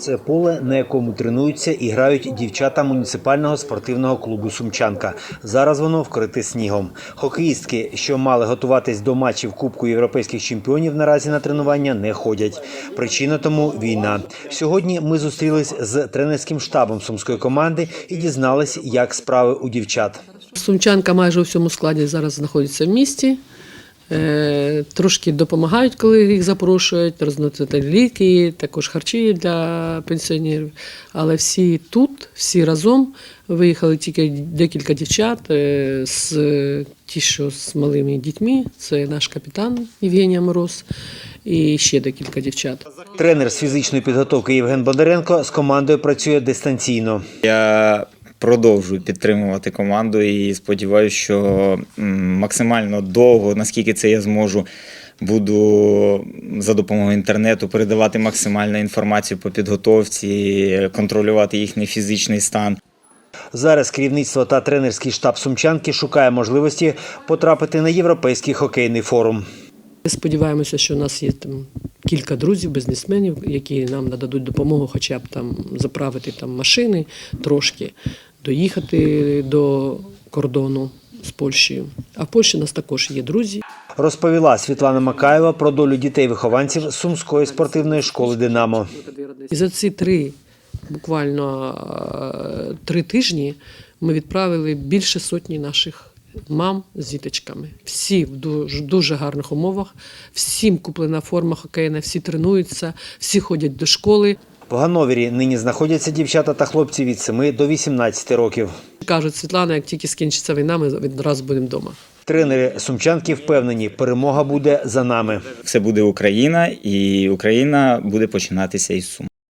Це поле, на якому тренуються і грають дівчата муніципального спортивного клубу Сумчанка. Зараз воно вкрите снігом. Хокеїстки, що мали готуватись до матчів Кубку європейських чемпіонів, наразі на тренування не ходять. Причина тому війна. Сьогодні ми зустрілись з тренерським штабом сумської команди і дізнались, як справи у дівчат. Сумчанка майже у всьому складі зараз знаходиться в місті. Е, Трошки допомагають, коли їх запрошують, розносити ліки, також харчі для пенсіонерів. Але всі тут, всі разом виїхали тільки декілька дівчат е, з ті, що з малими дітьми. Це наш капітан Євгенія Мороз і ще декілька дівчат. Тренер з фізичної підготовки Євген Бондаренко з командою працює дистанційно. Я продовжую підтримувати команду і сподіваюся, що максимально довго, наскільки це я зможу, буду за допомогою інтернету передавати максимальну інформацію по підготовці, контролювати їхній фізичний стан. Зараз керівництво та тренерський штаб Сумчанки шукає можливості потрапити на європейський хокейний форум. Ми Сподіваємося, що у нас є там кілька друзів, бізнесменів, які нам нададуть допомогу, хоча б там заправити там машини трошки, доїхати до кордону з Польщею. А в Польщі у нас також є друзі. Розповіла Світлана Макаєва про долю дітей-вихованців Сумської спортивної школи Динамо. І за ці три, буквально три тижні, ми відправили більше сотні наших мам з діточками. Всі в дуже, дуже гарних умовах, всім куплена форма хокейна, всі тренуються, всі ходять до школи. В Гановірі нині знаходяться дівчата та хлопці від 7 до 18 років. Кажуть, Світлана, як тільки скінчиться війна, ми відразу будемо вдома. Тренери Сумчанки впевнені, перемога буде за нами. Все буде Україна, і Україна буде починатися із Сум.